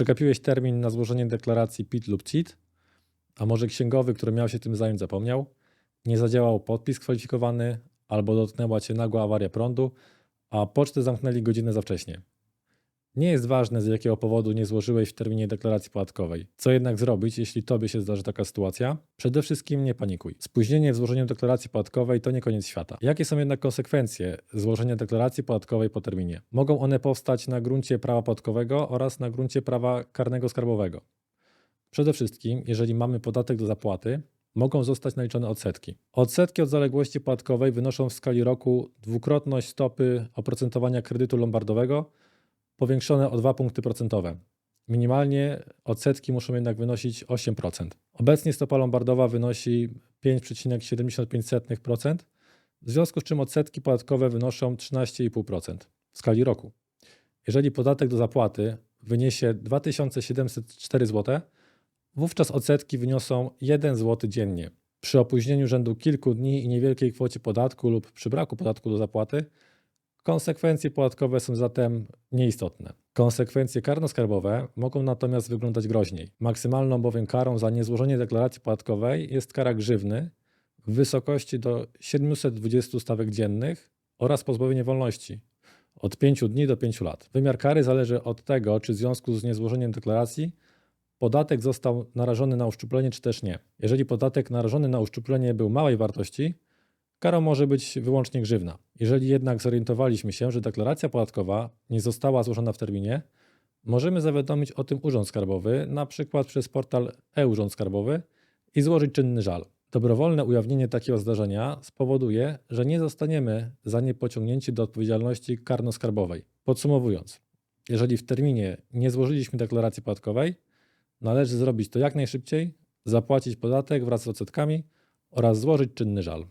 Przegapiłeś termin na złożenie deklaracji PIT lub CIT, a może księgowy, który miał się tym zająć, zapomniał, nie zadziałał podpis kwalifikowany, albo dotknęła cię nagła awaria prądu, a pocztę zamknęli godzinę za wcześnie. Nie jest ważne, z jakiego powodu nie złożyłeś w terminie deklaracji podatkowej. Co jednak zrobić, jeśli tobie się zdarzy taka sytuacja? Przede wszystkim nie panikuj. Spóźnienie w złożeniu deklaracji podatkowej to nie koniec świata. Jakie są jednak konsekwencje złożenia deklaracji podatkowej po terminie? Mogą one powstać na gruncie prawa podatkowego oraz na gruncie prawa karnego skarbowego. Przede wszystkim, jeżeli mamy podatek do zapłaty, mogą zostać naliczone odsetki. Odsetki od zaległości podatkowej wynoszą w skali roku dwukrotność stopy oprocentowania kredytu lombardowego powiększone o 2 punkty procentowe. Minimalnie odsetki muszą jednak wynosić 8%. Obecnie stopa lombardowa wynosi 5,75%, w związku z czym odsetki podatkowe wynoszą 13,5% w skali roku. Jeżeli podatek do zapłaty wyniesie 2704 zł, wówczas odsetki wyniosą 1 zł dziennie. Przy opóźnieniu rzędu kilku dni i niewielkiej kwocie podatku lub przy braku podatku do zapłaty, konsekwencje podatkowe są zatem nieistotne. Konsekwencje karno-skarbowe mogą natomiast wyglądać groźniej. Maksymalną bowiem karą za niezłożenie deklaracji podatkowej jest kara grzywny w wysokości do 720 stawek dziennych oraz pozbawienie wolności od 5 dni do 5 lat. Wymiar kary zależy od tego, czy w związku z niezłożeniem deklaracji podatek został narażony na uszczuplenie, czy też nie. Jeżeli podatek narażony na uszczuplenie był małej wartości, karą może być wyłącznie grzywna. Jeżeli jednak zorientowaliśmy się, że deklaracja podatkowa nie została złożona w terminie, możemy zawiadomić o tym Urząd Skarbowy, na przykład przez portal e-Urząd Skarbowy i złożyć czynny żal. Dobrowolne ujawnienie takiego zdarzenia spowoduje, że nie zostaniemy za nie pociągnięci do odpowiedzialności karno-skarbowej. Podsumowując, jeżeli w terminie nie złożyliśmy deklaracji podatkowej, należy zrobić to jak najszybciej, zapłacić podatek wraz z odsetkami oraz złożyć czynny żal.